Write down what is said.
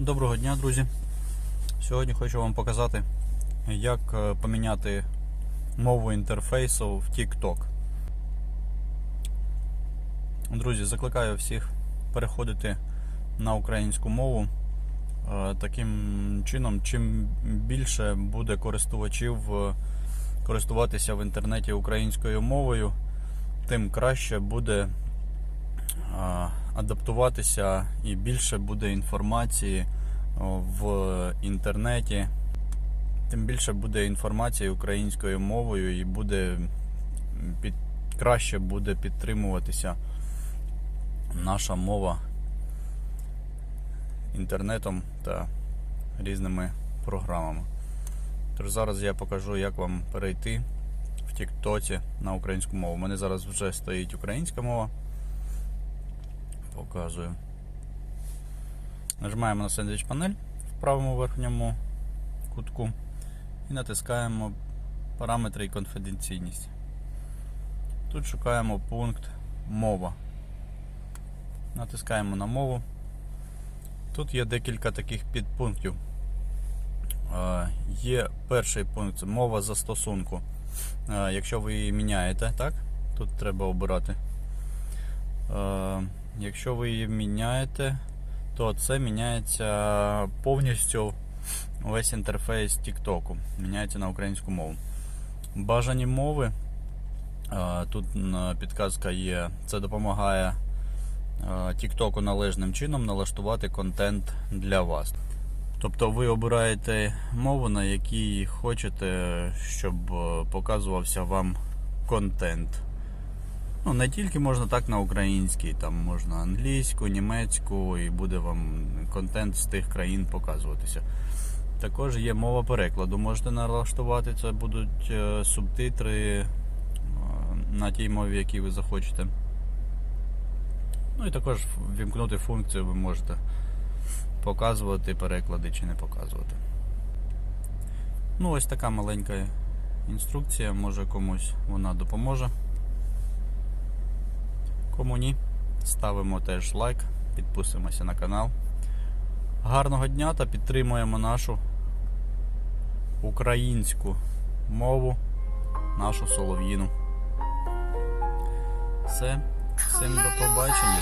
Доброго дня, друзі. Сьогодні хочу вам показати, як е, поміняти мову інтерфейсу в TikTok. Друзі, закликаю всіх переходити на українську мову. Е, Таким чином, чим більше буде користувачів е, користуватися в інтернеті українською мовою, тим краще буде адаптуватися і більше буде інформації в інтернеті, тим більше буде інформації українською мовою і буде під, краще буде підтримуватися наша мова інтернетом та різними програмами. Тож зараз я покажу, як вам перейти в Тіктоці на українську мову. У мене зараз вже стоїть українська мова. Показую. Нажимаємо на сендвіч панель в правому верхньому кутку і натискаємо параметри і конфіденційність. Тут шукаємо пункт мова. Натискаємо на мову. Тут є декілька таких підпунктів. Е, Є перший пункт це мова застосунку. Е, Якщо ви її міняєте, так? Тут треба обирати. Якщо ви її міняєте, то це міняється повністю весь інтерфейс TikTok. Міняється на українську мову. Бажані мови. Тут підказка є. Це допомагає TikTok належним чином налаштувати контент для вас. Тобто ви обираєте мову, на якій хочете, щоб е, показувався вам контент. Ну, не тільки можна так на українській, там можна англійську, німецьку, і буде вам контент з тих країн показуватися. Також є мова перекладу. Можете налаштувати, це будуть е, субтитри е, на тій мові, якій ви захочете. Ну і також вімкнути функцію ви можете показувати переклади чи не показувати. Ну, ось така маленька інструкція, може комусь вона допоможе. Кому ні, ставимо теж лайк, підписуємося на канал. Гарного дня та підтримуємо нашу українську мову, нашу солов'їну. Все, всім до побачення.